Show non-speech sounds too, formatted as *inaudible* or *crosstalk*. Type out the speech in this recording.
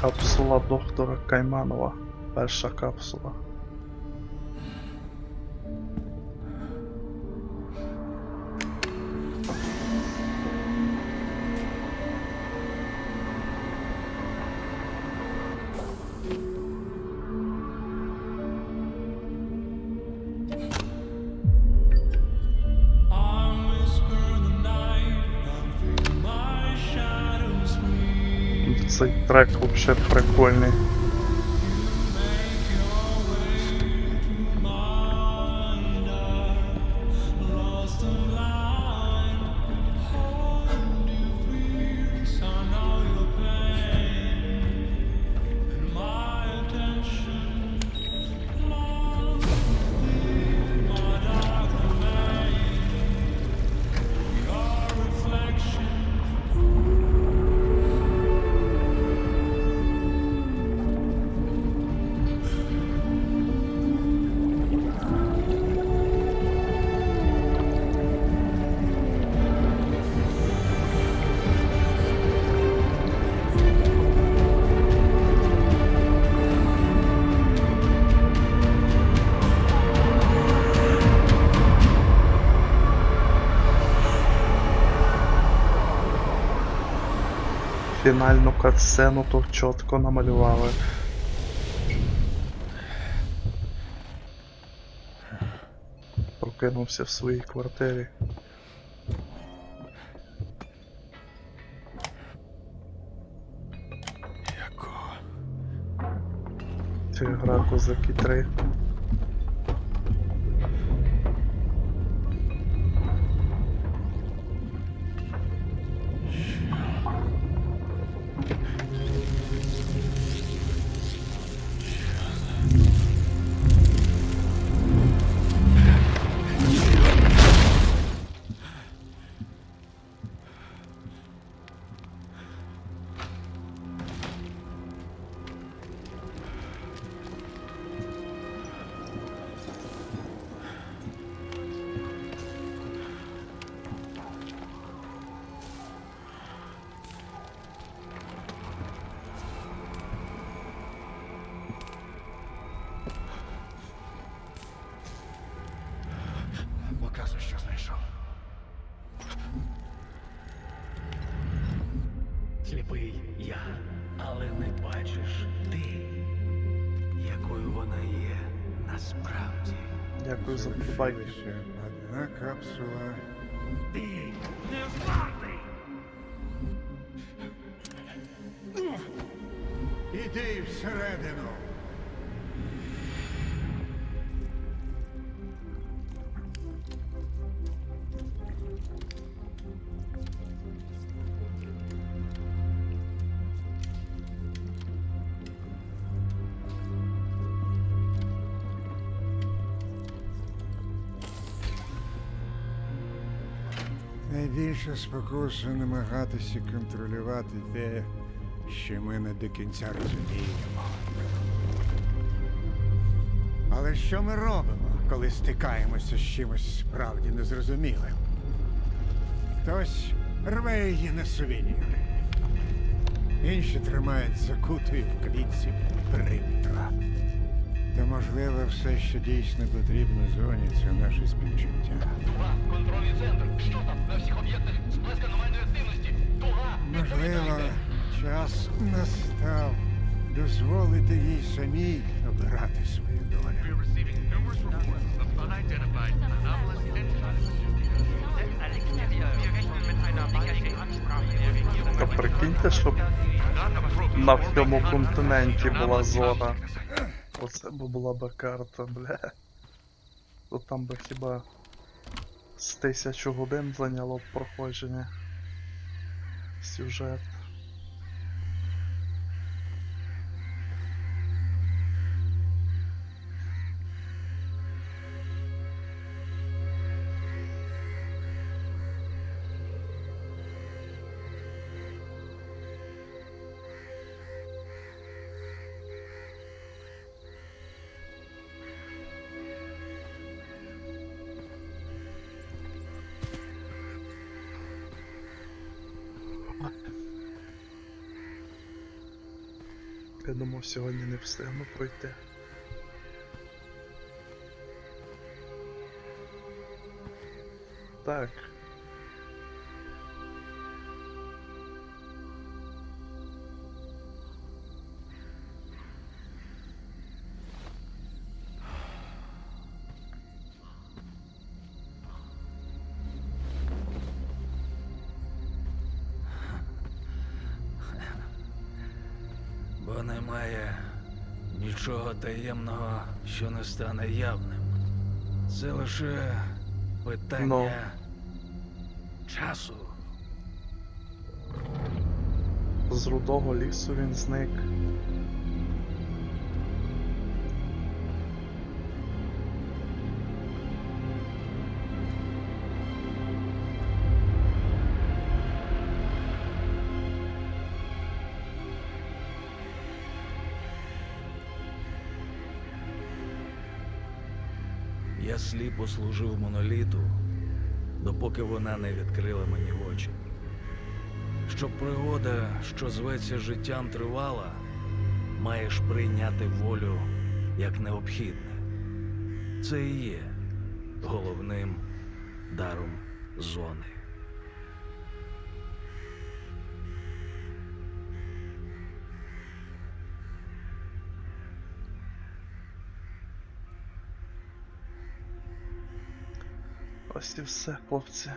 Капсула доктора Кайманова. Перша капсула. Трек вообще прикольний. Фінальну катсцену тут чітко намалювали. Прокинувся в своїй квартирі. Якого? Це гра Козаки 3. Сліпий я, але не бачиш ти, якою вона є насправді. Дякую за вподобайки. Лише одна капсула. Ти не вартий! Іди всередину. Найбільша спокуса намагатися контролювати те, що ми не до кінця розуміємо. Але що ми робимо, коли стикаємося з чимось справді незрозумілим? Хтось рве її на сувеніри. Інші тримають закутою в периметра. Та можливо, все, що дійсно потрібно зоні, це наше співчуття. Туга, контрольний центр. Що там? На всіх об'єктах сплеск аномальної активності. Туга, Можливо, час настав дозволити їй самій обирати свою долю. Та прикиньте, щоб на всьому континенті була зона. Оце б була б карта, бля. То там би хіба з тисячу годин зайняло б проходження. Сюжет. *laughs* Я думав, сьогодні не встигну пройти. Так. Немає нічого таємного, що не стане явним. Це лише питання часу. З рудого лісу він зник. Я сліпо служив моноліту, допоки вона не відкрила мені очі. Щоб пригода, що зветься життям, тривала, маєш прийняти волю як необхідне. Це і є головним даром зони. Ось і все, хлопці.